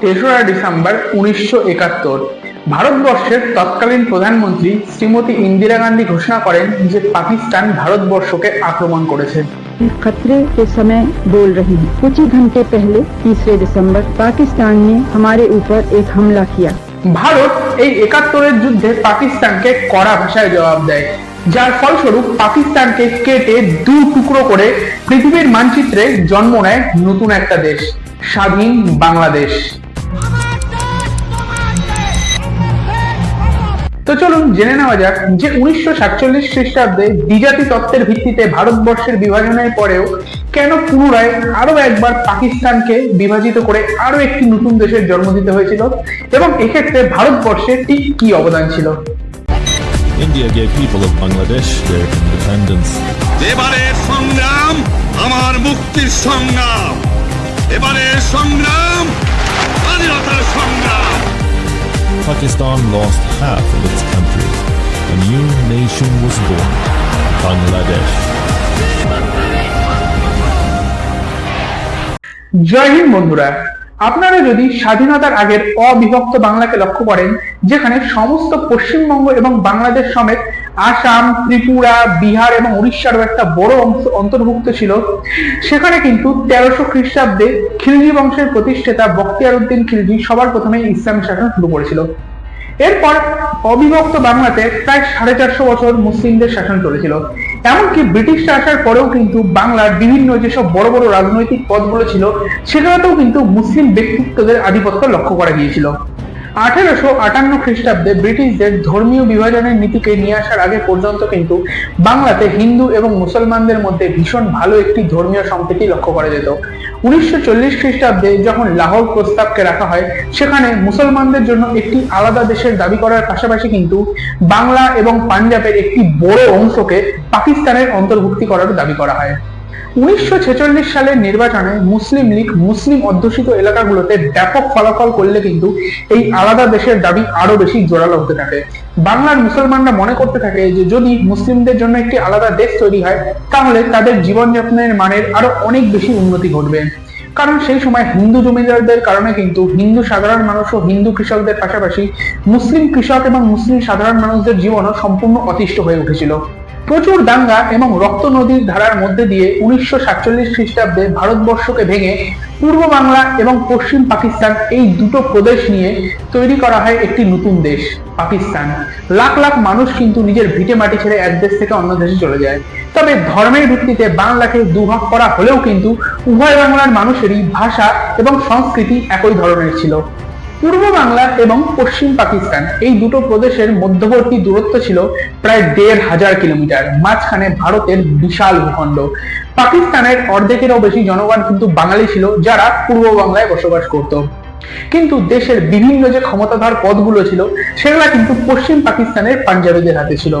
তেসরা ডিসেম্বর উনিশশো একাত্তর ভারতবর্ষের তৎকালীন প্রধানমন্ত্রী শ্রীমতী ইন্দিরা গান্ধী ঘোষণা করেন যে পাকিস্তান ভারতবর্ষকে আক্রমণ করেছে खतरे के समय बोल रही हूँ कुछ ही घंटे पहले तीसरे दिसंबर पाकिस्तान ने हमारे ऊपर एक हमला किया ভারত এই একাত্তরের যুদ্ধে পাকিস্তানকে কড়া ভাষায় জবাব দেয় যার ফলস্বরূপ পাকিস্তানকে কেটে দু টুকরো করে পৃথিবীর মানচিত্রে জন্ম নেয় নতুন একটা দেশ স্বাধীন বাংলাদেশ তো চলুন জেনে নেওয়া যাক যে উনিশশো সাতচল্লিশ খ্রিস্টাব্দে দ্বিজাতি তত্ত্বের ভিত্তিতে ভারতবর্ষের বিভাজনের পরেও কেন পুনরায় আরও একবার পাকিস্তানকে বিভাজিত করে আরও একটি নতুন দেশের জন্ম দিতে হয়েছিল? এবং এক্ষেত্রে ভারতবর্ষের ঠিক কি অবদান ছিল? India gave people of Bangladesh their independence. এবারের সংগ্রাম আমার মুক্তির সংগ্রাম। এবারের সংগ্রাম Pakistan lost half of its country. A new nation was born, Bangladesh. জয় হিন্দ বন্ধুরা আপনারা যদি স্বাধীনতার আগের অবিভক্ত বাংলাকে লক্ষ্য করেন, যেখানে সমস্ত পশ্চিমবঙ্গ এবং বাংলাদেশ সমেত আসাম, ত্রিপুরা, বিহার এবং উড়িষ্যারও একটা বড় অংশ অন্তর্ভুক্ত ছিল, সেখানে কিন্তু তেরোশো খ্রিস্টাব্দে খিলজি বংশের প্রতিষ্ঠাতা বক্তিয়ার উদ্দিন খিলজি সবার প্রথমে ইসলামী শাসন শুরু করেছিল। এরপর অবিভক্ত বাংলাতে প্রায় সাড়ে চারশো বছর মুসলিমদের শাসন চলেছিল। এমনকি ব্রিটিশরা আসার পরেও কিন্তু বাংলার বিভিন্ন যেসব বড় বড় রাজনৈতিক পদগুলো ছিল সেখানেও কিন্তু মুসলিম ব্যক্তিত্বদের আধিপত্য লক্ষ্য করা গিয়েছিল। আঠেরোশো আটান্ন খ্রিস্টাব্দে ব্রিটিশদের ধর্মীয় বিভাজনের নীতিকে নিয়ে আসার আগে পর্যন্ত কিন্তু বাংলাতে হিন্দু এবং মুসলমানদের মধ্যে ভীষণ ভালো একটি ধর্মীয় সম্প্রীতি লক্ষ্য করা যেত। উনিশশো চল্লিশ খ্রিস্টাব্দে যখন লাহোর প্রস্তাবকে রাখা হয়, সেখানে মুসলমানদের জন্য একটি আলাদা দেশের দাবি করার পাশাপাশি কিন্তু বাংলা এবং পাঞ্জাবের একটি বড় অংশকে পাকিস্তানের অন্তর্ভুক্তি করার দাবি করা হয়। উনিশশো ছেচল্লিশ সালের নির্বাচনে মুসলিম লীগ মুসলিম অধ্যুষিত এলাকাগুলোতে ব্যাপক ফলাফল করলে কিন্তু এই আলাদা দেশের দাবি আরও বেশি জোরালো হতে থাকে। বাংলার মুসলমানরা মনে করতে থাকে যে যদি মুসলিমদের জন্য একটি আলাদা দেশ তৈরি হয়, তাহলে তাদের জীবনযাপনের মানের আরও অনেক বেশি উন্নতি ঘটবে। কারণ সেই সময় হিন্দু জমিদারদের কারণে কিন্তু হিন্দু সাধারণ মানুষ ও হিন্দু কৃষকদের পাশাপাশি মুসলিম কৃষক এবং মুসলিম সাধারণ মানুষদের জীবনও সম্পূর্ণ অতিষ্ঠ হয়ে উঠেছিল। প্রচুর দাঙ্গা এবং রক্ত নদীর ধারার মধ্যে দিয়ে উনিশশো সাতচল্লিশ খ্রিস্টাব্দে ভারতবর্ষকে ভেঙে পূর্ব বাংলা এবং পশ্চিম পাকিস্তান এই দুটো প্রদেশ নিয়ে তৈরি করা হয় একটি নতুন দেশ, পাকিস্তান। লাখ লাখ মানুষ কিন্তু নিজের ভিটে মাটি ছেড়ে এক দেশ থেকে অন্য দেশে চলে যায়। তবে ধর্মের ভিত্তিতে বাংলাকে দুভাগ করা হলেও কিন্তু উভয় বাংলার মানুষেরই ভাষা এবং সংস্কৃতি একই ধরনের ছিল। পূর্ব বাংলা এবং পশ্চিম পাকিস্তান, এই দুটো প্রদেশের মধ্যবর্তী দূরত্ব ছিল প্রায় দেড় হাজার কিলোমিটার, মাঝখানে ভারতের বিশাল ভূখণ্ড। পাকিস্তানের অর্ধেকেরও বেশি জনগণ কিন্তু বাঙালি ছিল, যারা পূর্ব বাংলায় বসবাস করত। কিন্তু দেশের বিভিন্ন যে ক্ষমতাধর পদগুলো ছিল, সেগুলা কিন্তু পশ্চিম পাকিস্তানের পাঞ্জাবিদের হাতে ছিল।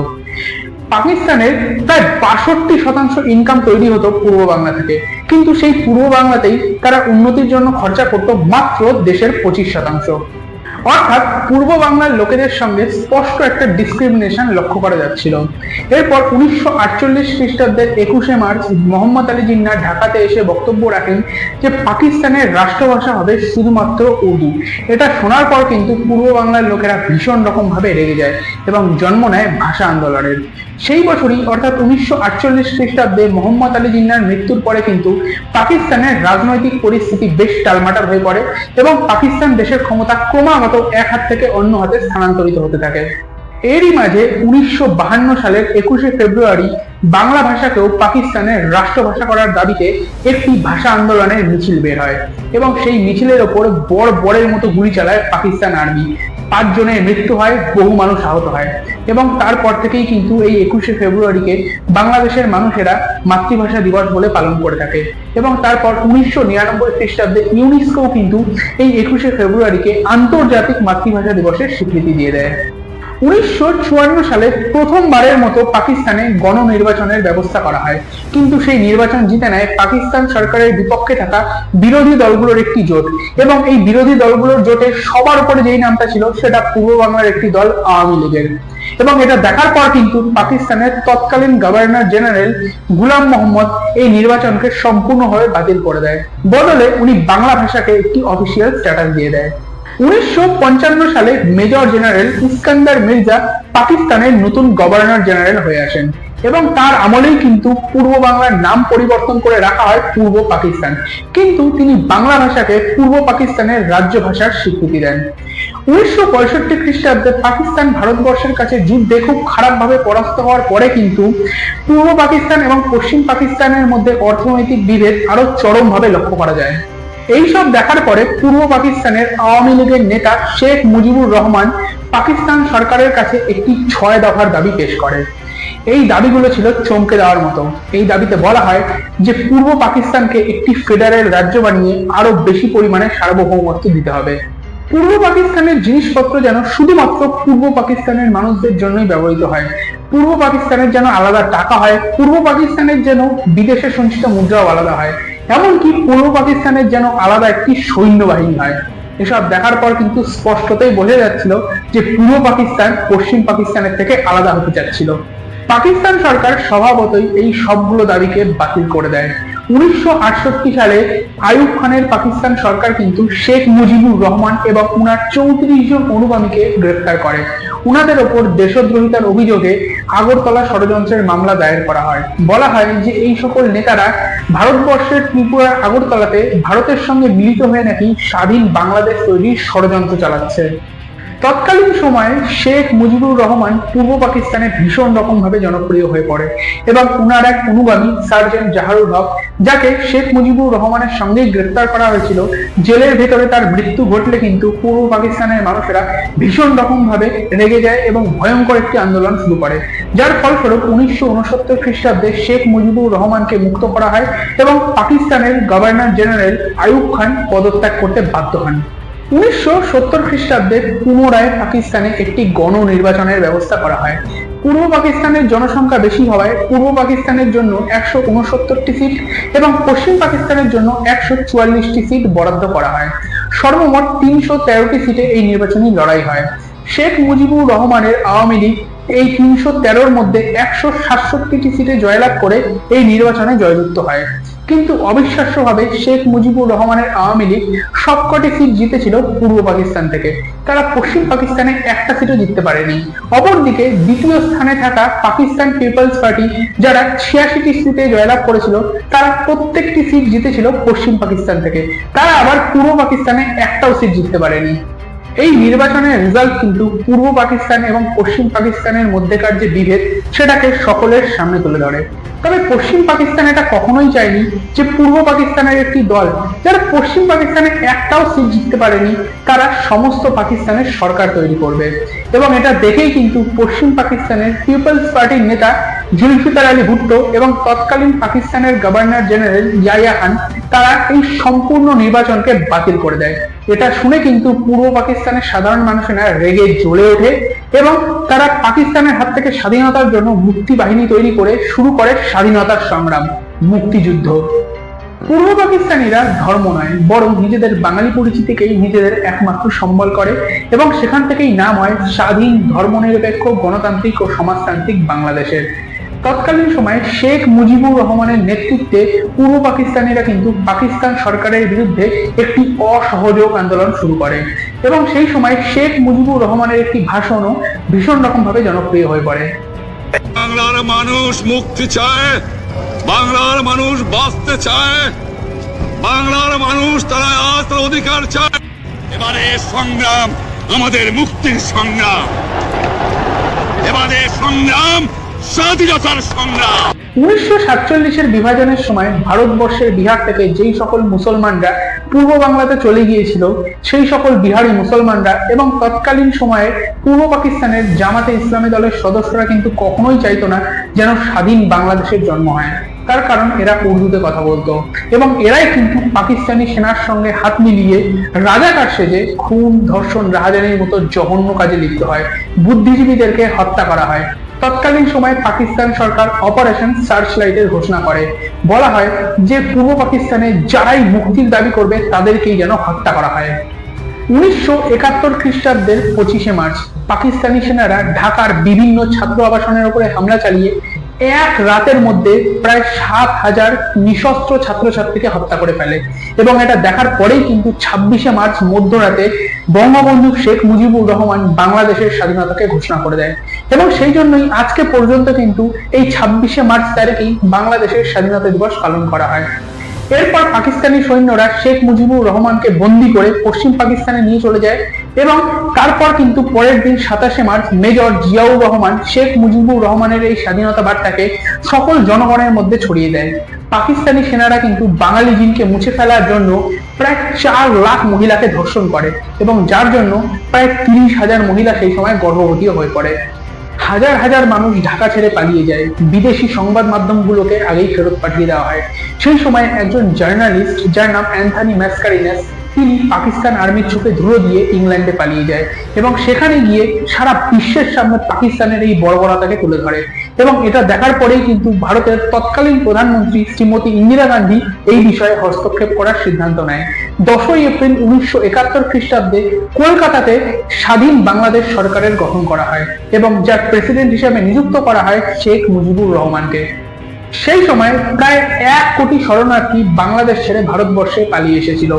পাকিস্তানের প্রায় বাষট্টি শতাংশ ইনকাম তৈরি হতো পূর্ব বাংলা থেকে। কিন্তু সেই পূর্ব বাংলাতেই তারা উন্নতির জন্য খরচা করতো মাত্র দেশের পঁচিশ শতাংশ। অর্থাৎ পূর্ব বাংলার লোকেদের সঙ্গে স্পষ্ট একটা ডিসক্রিমিনেশন লক্ষ্য করা যাচ্ছিল। এরপর উনিশশো আটচল্লিশ খ্রিস্টাব্দের একুশে মার্চ মোহাম্মদ আলী জিন্না ঢাকাতে এসে বক্তব্য রাখেন যে পাকিস্তানের রাষ্ট্রভাষা হবে শুধুমাত্র উর্দু। এটা শোনার পর কিন্তু পূর্ব বাংলার লোকেরা ভীষণ রকম ভাবে রেগে যায় এবং জন্ম নেয় ভাষা আন্দোলনের। সেই বছরই, অর্থাৎ উনিশশো আটচল্লিশ খ্রিস্টাব্দে মোহাম্মদ আলী জিন্নার মৃত্যুর পরে কিন্তু পাকিস্তানের রাজনৈতিক পরিস্থিতি বেশ টালমাটাল হয়ে পড়ে এবং পাকিস্তান দেশের ক্ষমতা ক্রমাগত এক হাত থেকে অন্য হাতে স্থানান্তরিত হতে থাকে। এরই মাঝে উনিশশো বাহান্ন সালের একুশে ফেব্রুয়ারি বাংলা ভাষাকেও পাকিস্তানের রাষ্ট্রভাষা করার দাবিতে একটি ভাষা আন্দোলনের মিছিল বের হয় এবং সেই মিছিলের ওপর বড় বড়ের মতো গুলি চালায় পাকিস্তান আর্মি। পাঁচ জনের মৃত্যু হয়, বহু মানুষ আহত হয়। এবং তারপর থেকেই কিন্তু এই একুশে ফেব্রুয়ারিকে বাংলাদেশের মানুষেরা মাতৃভাষা দিবস বলে পালন করে থাকে। এবং তারপর উনিশশো নিরানব্বই খ্রিস্টাব্দে ইউনেস্কো কিন্তু এই একুশে ফেব্রুয়ারিকে আন্তর্জাতিক মাতৃভাষা দিবসের স্বীকৃতি দিয়ে দেয়। উনিশশো চুয়ান্ন সালে প্রথমবারের মতো পাকিস্তানে গণনির্বাচনের ব্যবস্থা করা হয়। কিন্তু সেই নির্বাচন জিতে নেয় পাকিস্তান সরকারের বিপক্ষে থাকা বিরোধী দলগুলোর একটি জোট। এবং এই বিরোধী দলগুলোর জোটের সবার উপরে যেই নামটা ছিল, সেটা পূর্ব বাংলার একটি দল আওয়ামী লীগের। এবং এটা দেখার পর কিন্তু পাকিস্তানের তৎকালীন গভর্নর জেনারেল গুলাম মোহাম্মদ এই নির্বাচনকে সম্পূর্ণভাবে বাতিল করে দেয়। বদলে উনি বাংলা ভাষাকে একটি অফিসিয়াল স্ট্যাটাস দিয়ে দেয়। উনিশশো সালে মেজর জেনারেল ইস্কান্দার মির্জা পাকিস্তানের নতুন গভর্নর জেনারেল হয়ে আসেন এবং তার আমলেই কিন্তু পূর্ব বাংলার নাম পরিবর্তন করে রাখা হয় পূর্ব পাকিস্তান। কিন্তু তিনি বাংলা ভাষাকে পূর্ব পাকিস্তানের রাজ্য ভাষার স্বীকৃতি দেন। উনিশশো পঁয়ষট্টি খ্রিস্টাব্দে পাকিস্তান ভারতবর্ষের কাছে যুদ্ধে খুব খারাপভাবে পরাস্ত হওয়ার পরে কিন্তু পূর্ব পাকিস্তান এবং পশ্চিম পাকিস্তানের মধ্যে অর্থনৈতিক বিভেদ আরও চরমভাবে লক্ষ্য করা যায়। এইসব দেখার পরে পূর্ব পাকিস্তানের আওয়ামী লীগের নেতা শেখ মুজিবুর রহমান পাকিস্তান সরকারের কাছে একটি ছয় দফার দাবি পেশ করে এই দাবিগুলো ছিল চমকে দেওয়ার মতো। এই দাবিতে বলা হয় যে, পূর্ব পাকিস্তানকে একটি ফেডারেল রাজ্য বানিয়ে আরও বেশি পরিমাণে সার্বভৌমত্ব দিতে হবে। পূর্ব পাকিস্তানের জিনিসপত্র যেন শুধুমাত্র পূর্ব পাকিস্তানের মানুষদের জন্যই ব্যবহৃত হয়। পূর্ব পাকিস্তানের যেন আলাদা টাকা হয়, পূর্ব পাকিস্তানের যেন বিদেশে সঞ্চিত মুদ্রাও আলাদা হয়। এমনকি পূর্ব পাকিস্তানের যেন আলাদা একটি সৈন্যবাহিনী হয়। এসব দেখার পর কিন্তু স্পষ্টতই বোঝা যাচ্ছিল যে পূর্ব পাকিস্তান পশ্চিম পাকিস্তানের থেকে আলাদা হতে চাচ্ছিল। পাকিস্তান সরকার স্বভাবতই এই সবগুলো দাবিকে বাতিল করে দেয়। উনিশশো সালে আইয়ুব খানের পাকিস্তান সরকার কিন্তু শেখ মুজিবুর রহমান এবং উনার চৌত্রিশ জন অনুগামীকে গ্রেফতার করে। উনাদের ওপর দেশদ্রোহিতার অভিযোগে আগরতলা ষড়যন্ত্রের মামলা দায়ের করা হয়। বলা হয় যে এই সকল নেতারা ভারতবর্ষের ত্রিপুরার আগরতলাতে ভারতের সঙ্গে মিলিত হয়ে নাকি স্বাধীন বাংলাদেশ তৈরির ষড়যন্ত্র চালাচ্ছে। তৎকালীন সময়ে শেখ মুজিবুর রহমান পূর্ব পাকিস্তানে ভীষণ রকম ভাবে জনপ্রিয় হয়ে পড়ে এবং উনার এক অনুগামী, সার্জেন্ট জাহারুল হক, যাকে শেখ মুজিবুর রহমানের সঙ্গেই গ্রেফতার করা হয়েছিল। জেলের ভেতরে তার মৃত্যু ঘটলে কিন্তু পূর্ব পাকিস্তানের মানুষেরা ভীষণ রকম ভাবে রেগে যায় এবং ভয়ঙ্কর একটি আন্দোলন শুরু করে। যার ফলস্বরূপ উনিশশো উনসত্তর খ্রিস্টাব্দে শেখ মুজিবুর রহমানকে মুক্ত করা হয় এবং পাকিস্তানের গভর্নর জেনারেল আয়ুব খান পদত্যাগ করতে বাধ্য হন। উনিশশো সত্তর খ্রিস্টাব্দে পুনরায় পাকিস্তানে একটি ব্যবস্থা করা হয়। পূর্ব পাকিস্তানের জনসংখ্যা বেশি হওয়ায় পূর্ব পাকিস্তানের জন্য একশো উনসত্তরটি সিট এবং পশ্চিম পাকিস্তানের জন্য একশো চুয়াল্লিশটি সিট বরাদ্দ করা হয়। সর্বমোট তিনশো তেরোটি সিটে এই নির্বাচনী লড়াই হয়। শেখ মুজিবুর রহমানের আওয়ামী লীগ এই তিনশো তেরোর মধ্যে একশো সাতষট্টিটি সিটে জয়লাভ করে এই নির্বাচনে জয়যুক্ত হয়। কিন্তু অবিশ্বাস্যভাবে শেখ মুজিবুর রহমানের আওয়ামী লীগ সবকটি সিট জিতেছিল পূর্ব পাকিস্তান থেকে। তারা পশ্চিম পাকিস্তানে একটা সিটও জিততে পারেনি। অপরদিকে দ্বিতীয় স্থানে থাকা পাকিস্তান পিপলস পার্টি, যারা ছিয়াশিটি সিটে জয়লাভ করেছিল, তারা প্রত্যেকটি সিট জিতেছিল পশ্চিম পাকিস্তান থেকে। তারা আবার পূর্ব পাকিস্তানে একটাও সিট জিততে পারেনি। এই নির্বাচনের রেজাল্ট কিন্তু পূর্ব পাকিস্তান এবং পশ্চিম পাকিস্তানের মধ্যেকার যে বিভেদ, সেটাকে সকলের সামনে তুলে ধরে। তবে পশ্চিম পাকিস্তান এটা কখনোই চায়নি যে পূর্ব পাকিস্তানের একটি দল, যারা পশ্চিম পাকিস্তানে একটাও সিট জিততে পারেনি, তারা সমস্ত পাকিস্তানের সরকার তৈরি করবে। এবং এটা দেখেই কিন্তু পশ্চিম পাকিস্তানের পিপলস পার্টির নেতা জুলফিকার আলী ভুট্টো এবং তৎকালীন পাকিস্তানের গভর্নর জেনারেল ইয়াইয়া খান, তারা এই সম্পূর্ণ নির্বাচনকে বাতিল করে দেয়। এটা শুনে কিন্তু পূর্ব পাকিস্তানের সাধারণ মানুষেরা রেগে জ্বলে ওঠে এবং তারা পাকিস্তানের হাত থেকে স্বাধীনতার জন্য মুক্তি বাহিনী তৈরি করে শুরু করে স্বাধীনতার সংগ্রাম, মুক্তিযুদ্ধ। পূর্ব পাকিস্তানিরা ধর্ম নয়, বরং নিজেদের বাঙালি পরিচিতিকেই নিজেদের একমাত্র সম্বল করে এবং সেখান থেকেই নাম হয় স্বাধীন ধর্মনিরপেক্ষ গণতান্ত্রিক ও সমাজতান্ত্রিক বাংলাদেশের। তৎকালীন সময়ে শেখ মুজিবুর রহমানের নেতৃত্বে পূর্ব পাকিস্তানিরা কিন্তু পাকিস্তান সরকারের বিরুদ্ধে একটি অসহযোগ আন্দোলন শুরু করে। এবং সেই সময় শেখ মুজিবুর রহমানের একটি ভাষণও ভীষণ রকম ভাবে জনপ্রিয় হয়ে পড়ে। বাংলার মানুষ মুক্তি চায়, বাংলার মানুষ বাঁচতে চায়, বাংলার মানুষ তারা আজ অধিকার চায়। এবারে সংগ্রাম, আমাদের মুক্তির সংগ্রাম। এবারে সংগ্রাম স্বাধীনতার সংগ্রাম। উনিশশো সাতচল্লিশের বিভাজনের সময় ভারতবর্ষের বিহার থেকে যেই সকল মুসলমানরা পূর্ব বাংলাতে চলে গিয়েছিল, সেই সকল বিহারি মুসলমানরা এবং তৎকালীন সময়ে পূর্ব পাকিস্তানের জামাতে ইসলামী দলের সদস্যরা কিন্তু কখনোই চাইতো না যেন স্বাধীন বাংলাদেশের জন্ম হয়। তার কারণ এরা উর্দুতে কথা বলতো এবং এরাই কিন্তু পাকিস্তানি সেনার সঙ্গে হাত মিলিয়ে রাজাকার সেজে খুন, ধর্ষণ, রাহাজানির মতো জঘন্য কাজে লিপ্ত হয়। বুদ্ধিজীবীদেরকে হত্যা করা হয়। তৎকালীন সময়ে পাকিস্তান সরকার অপারেশন সার্চ লাইটের ঘোষণা করে। বলা হয় যে পূর্ব পাকিস্তানে যারাই মুক্তির দাবি করবে তাদেরকেই যেন হত্যা করা হয়। উনিশশো একাত্তর খ্রিস্টাব্দের পঁচিশে মার্চ পাকিস্তানি সেনারা ঢাকার বিভিন্ন ছাত্র আবাসনের উপরে হামলা চালিয়ে এক রাতের মধ্যে প্রায় সাত হাজার নিশস্ত্র ছাত্রছাত্রীকে হত্যা করে ফেলে। এবং এটা দেখার পরেই কিন্তু ছাব্বিশে মার্চ মধ্যরাতে বঙ্গবন্ধু শেখ মুজিবুর রহমান বাংলাদেশের স্বাধীনতাকে ঘোষণা করে দেয় এবং সেই জন্যই আজকে পর্যন্ত কিন্তু এই ছাব্বিশে মার্চ তারিখেই বাংলাদেশের স্বাধীনতা দিবস পালন করা হয়। এরপর পাকিস্তানি সৈন্যরা শেখ মুজিবুর রহমানকে বন্দি করে পশ্চিম পাকিস্তানে নিয়ে চলে যায় এবং তারপর কিন্তু পরের দিন সাতাশে মার্চ মেজর জিয়াউর রহমান, শেখ মুজিবুর রহমানের এই স্বাধীনতা বার্তাকে সকল জনগণের মধ্যে ছড়িয়ে দেয়। পাকিস্তানি সেনারা কিন্তু বাঙালি জিনকে মুছে ফেলার জন্য প্রায় চার লাখ মহিলাকে ধর্ষণ করে এবং যার জন্য প্রায় তিরিশ হাজার মহিলা সেই সময় গর্ভবতীও হয়ে পড়ে। হাজার হাজার মানুষ ঢাকা ছেড়ে পালিয়ে যায়। বিদেশি সংবাদ মাধ্যমগুলোকে আগেই ফেরত পাঠিয়ে দেওয়া হয়। সেই সময় একজন জার্নালিস্ট, যার নাম অ্যান্থনি ম্যাসকারিনাস তিনি পাকিস্তান আর্মির চোখে ধুলো দিয়ে ইংল্যান্ডে পালিয়ে যায় এবং সেখানে গিয়ে সারা বিশ্বের সামনে পাকিস্তানের এই বর্বরতাকে তুলে ধরে। এবং এটা দেখার পরেই কিন্তু ভারতের তৎকালীন প্রধানমন্ত্রী শ্রীমতী ইন্দিরা গান্ধী এই বিষয়ে হস্তক্ষেপ করার সিদ্ধান্ত নেয়। দশই এপ্রিল উনিশশো একাত্তর খ্রিস্টাব্দে কলকাতাতে স্বাধীন বাংলাদেশ সরকারের গঠন করা হয় এবং যার প্রেসিডেন্ট হিসেবে নিযুক্ত করা হয় শেখ মুজিবুর রহমানকে। সেই সময় প্রায় এক কোটি শরণার্থী বাংলাদেশ ছেড়ে ভারতবর্ষে পালিয়ে এসেছিল।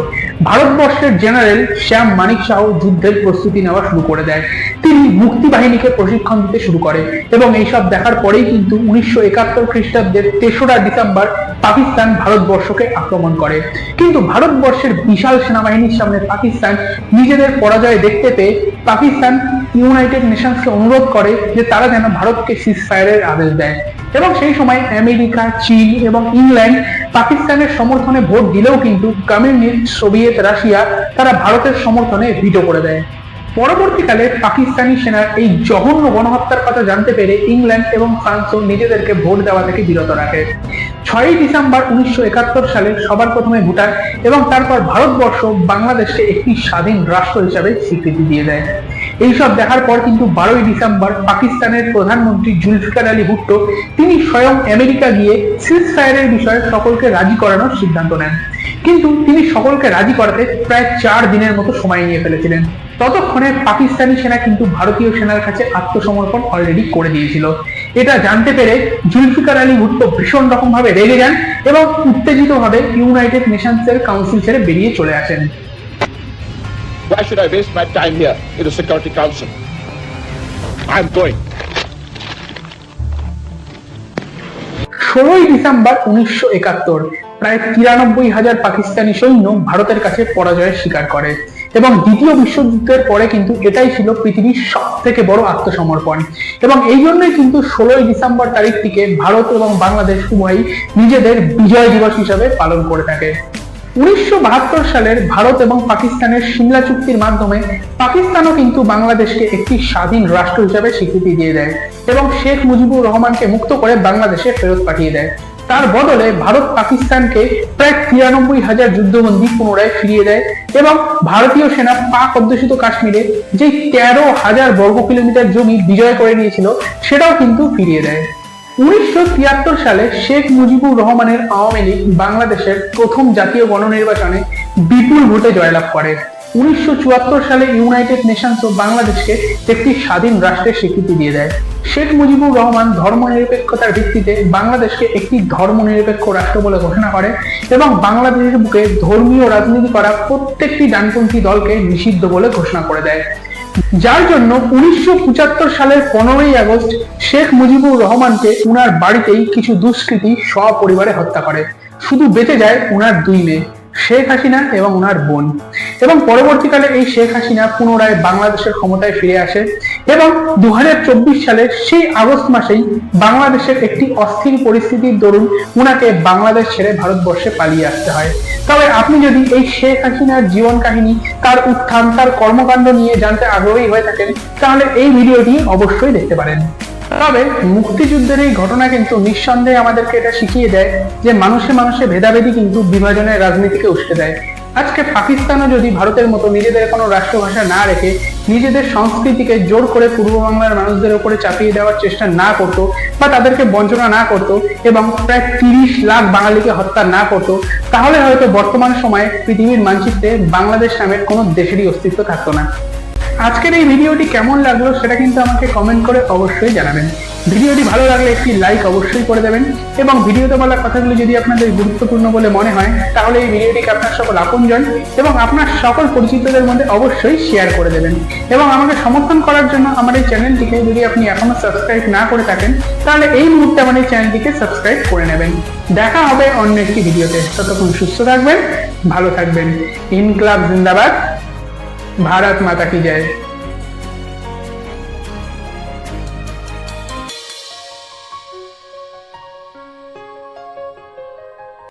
ভারতবর্ষের জেনারেল শ্যাম মানিক শাহ যুদ্ধের প্রস্তুতি নেওয়া শুরু করে দেয়। তিনি মুক্তি বাহিনীকে প্রশিক্ষণ দিতে শুরু করে এবং এইসব দেখার পরেই কিন্তু উনিশশো একাত্তর খ্রিস্টাব্দের তেসরা ডিসেম্বর পাকিস্তান ভারতবর্ষকে আক্রমণ করে। কিন্তু ভারতবর্ষের বিশাল সেনাবাহিনীর সামনে পাকিস্তান নিজেদের পরাজয় দেখতে পেয়ে পাকিস্তান ইউনাইটেড নেশনসকে অনুরোধ করে যে তারা যেন ভারতকে সিজ ফায়ারের আদেশ দেয়। এবং সেই সময় আমেরিকা, চীন এবং ইংল্যান্ড পাকিস্তানের সমর্থনে ভোট দিলেও কিন্তু কমিউনিস্ট, সোভিয়েত, রাশিয়া তারা ভারতের সমর্থনে ভিটো করে দেয়। পরবর্তীকালে পাকিস্তানি সেনার এই জঘন্য গণহত্যার কথা জানতে পেরে ইংল্যান্ড এবং ফ্রান্সও নিজেদেরকে ভোট দেওয়া থেকে বিরত রাখে। ছয়ই ডিসেম্বর উনিশশো একাত্তর সালে সবার প্রথমে ভুটান এবং তারপর ভারতবর্ষ বাংলাদেশকে একটি স্বাধীন রাষ্ট্র হিসাবে স্বীকৃতি দিয়ে দেয়। এইসব দেখার পর কিন্তু বারোই ডিসেম্বর পাকিস্তানের প্রধানমন্ত্রী জুলফিকার আলী ভুট্টো তিনি স্বয়ং আমেরিকা গিয়ে সিজ ফায়ারের বিষয়ে সকলকে রাজি করানোর সিদ্ধান্ত নেন। কিন্তু তিনি সকলকে রাজি করাতে প্রায় চার দিনের মতো সময় নিয়ে ফেলেছিলেন। ততক্ষণে পাকিস্তানি সেনা কিন্তু ভারতীয় সেনার কাছে আত্মসমর্পণ অলরেডি করে দিয়েছিল এটা জানতে পেরে জুলফিকার আলী ভুট্টো ভীষণ রকম ভাবে রেগে যান এবং উত্তেজিত ভাবে ইউনাইটেড নেশনসের কাউন্সিল ছেড়ে বেরিয়ে চলে আসেন Why should I waste my time here in the Security Council? I'm going. ষোলোই ডিসেম্বর উনিশশো একাত্তর প্রায় তিরানব্বই হাজার পাকিস্তানি সৈন্য ভারতের কাছে পরাজয়ের শিকার করে এবং দ্বিতীয় বিশ্বযুদ্ধের পরে কিন্তু এটাই ছিল পৃথিবীর সব থেকে বড় আত্মসমর্পণ। এবং এই জন্যই কিন্তু ষোলোই ডিসেম্বর তারিখটিকে ভারত এবং বাংলাদেশ উভয়ই নিজেদের বিজয় দিবস হিসাবে পালন করে থাকে। উনিশশো বাহাত্তর সালের ভারত এবং পাকিস্তানের সিমলা চুক্তির মাধ্যমে পাকিস্তানও কিন্তু বাংলাদেশকে একটি স্বাধীন রাষ্ট্র হিসাবে স্বীকৃতি দিয়ে দেয় এবং শেখ মুজিবুর রহমানকে মুক্ত করে বাংলাদেশে ফেরত পাঠিয়ে দেয়। তার বদলে ভারত পাকিস্তানকে প্রায় তিরানব্বই হাজার যুদ্ধবন্দী পুনরায় ফিরিয়ে দেয় এবং ভারতীয় সেনা পাক অধ্যুষিত কাশ্মীরে যে তেরো হাজার বর্গ কিলোমিটার জমি বিজয় করে নিয়েছিল, সেটাও কিন্তু ফিরিয়ে দেয়। উনিশশো তিয়াত্তর সালে শেখ মুজিবুর রহমানের আওয়ামী লীগ বাংলাদেশের প্রথম জাতীয় গণনির্বাচনে বিপুল ভোটে জয়লাভ করে। উনিশশো চুয়াত্তর সালে ইউনাইটেড নেশনস ও বাংলাদেশকে একটি স্বাধীন রাষ্ট্রের স্বীকৃতি দিয়ে দেয়। শেখ মুজিবুর রহমান ধর্মনিরপেক্ষতার ভিত্তিতে বাংলাদেশকে একটি ধর্মনিরপেক্ষ রাষ্ট্র বলে ঘোষণা করে এবং বাংলাদেশের বুকে ধর্মীয় রাজনীতি করা প্রত্যেকটি ডানপন্থী দলকে নিষিদ্ধ বলে ঘোষণা করে দেয়। যার জন্য উনিশশো পঁচাত্তর সালের পনেরোই আগস্ট শেখ মুজিবুর রহমানকে উনার বাড়িতেই কিছু দুষ্কৃতী সপরিবারে হত্যা করে। শুধু বেঁচে যায় উনার দুই মেয়ে। শেখ হাসিনা এবং উনার বোন। এবং পরবর্তীকালে এই শেখ হাসিনা পুনরায় বাংলাদেশের ক্ষমতায় ফিরে আসে এবং দু সালে সেই আগস্ট মাসেই বাংলাদেশের একটি অস্থির পরিস্থিতির দরুন উনাকে বাংলাদেশ ছেড়ে ভারতবর্ষে পালিয়ে আসতে হয়। তবে আপনি যদি এই শেখ হাসিনার জীবন কাহিনী, তার উত্থান, তার কর্মকাণ্ড নিয়ে জানতে আগ্রহী হয়ে থাকেন, তাহলে এই ভিডিওটি অবশ্যই দেখতে পারেন। তবে মুক্তিযুদ্ধের এই ঘটনা কিন্তু নিঃসন্দেহে আমাদেরকে এটা শিখিয়ে দেয় যে মানুষে মানুষে ভেদাভেদি কিন্তু বিভাজনের রাজনীতিকে উস্কে দেয়। আজকে পাকিস্তানও যদি ভারতের মতো নিজেদের কোনো রাষ্ট্রভাষা না রেখে নিজেদের সংস্কৃতিকে জোর করে পূর্ব বাংলার মানুষদের উপরে চাপিয়ে দেওয়ার চেষ্টা না করতো বা তাদেরকে বঞ্চনা না করতো এবং প্রায় তিরিশ লাখ বাঙালিকে হত্যা না করতো, তাহলে হয়তো বর্তমান সময়ে পৃথিবীর মানচিত্রে বাংলাদেশ নামের কোনো দেশেরই অস্তিত্ব থাকতো না। আজকের এই ভিডিওটি কেমন লাগল সেটা কিন্তু আমাকে কমেন্ট করে অবশ্যই জানাবেন। ভিডিওটি ভালো লাগলে একটি লাইক অবশ্যই করে দেবেন এবং ভিডিওতে বলা কথাগুলো যদি আপনাদের গুরুত্বপূর্ণ বলে মনে হয়, তাহলে এই ভিডিওটিকে আপনার সকল আপনজন এবং আপনার সকল পরিচিতদের মধ্যে অবশ্যই শেয়ার করে দেবেন। এবং আমাকে সমর্থন করার জন্য আমার এই চ্যানেলটিকে যদি আপনি এখনও সাবস্ক্রাইব না করে থাকেন, তাহলে এই মুহূর্তে আমার এই চ্যানেলটিকে সাবস্ক্রাইব করে নেবেন। দেখা হবে অন্য একটি ভিডিওতে। ততক্ষণ সুস্থ থাকবেন, ভালো থাকবেন। ইনক্লাব জিন্দাবাদ भारत माता की जय।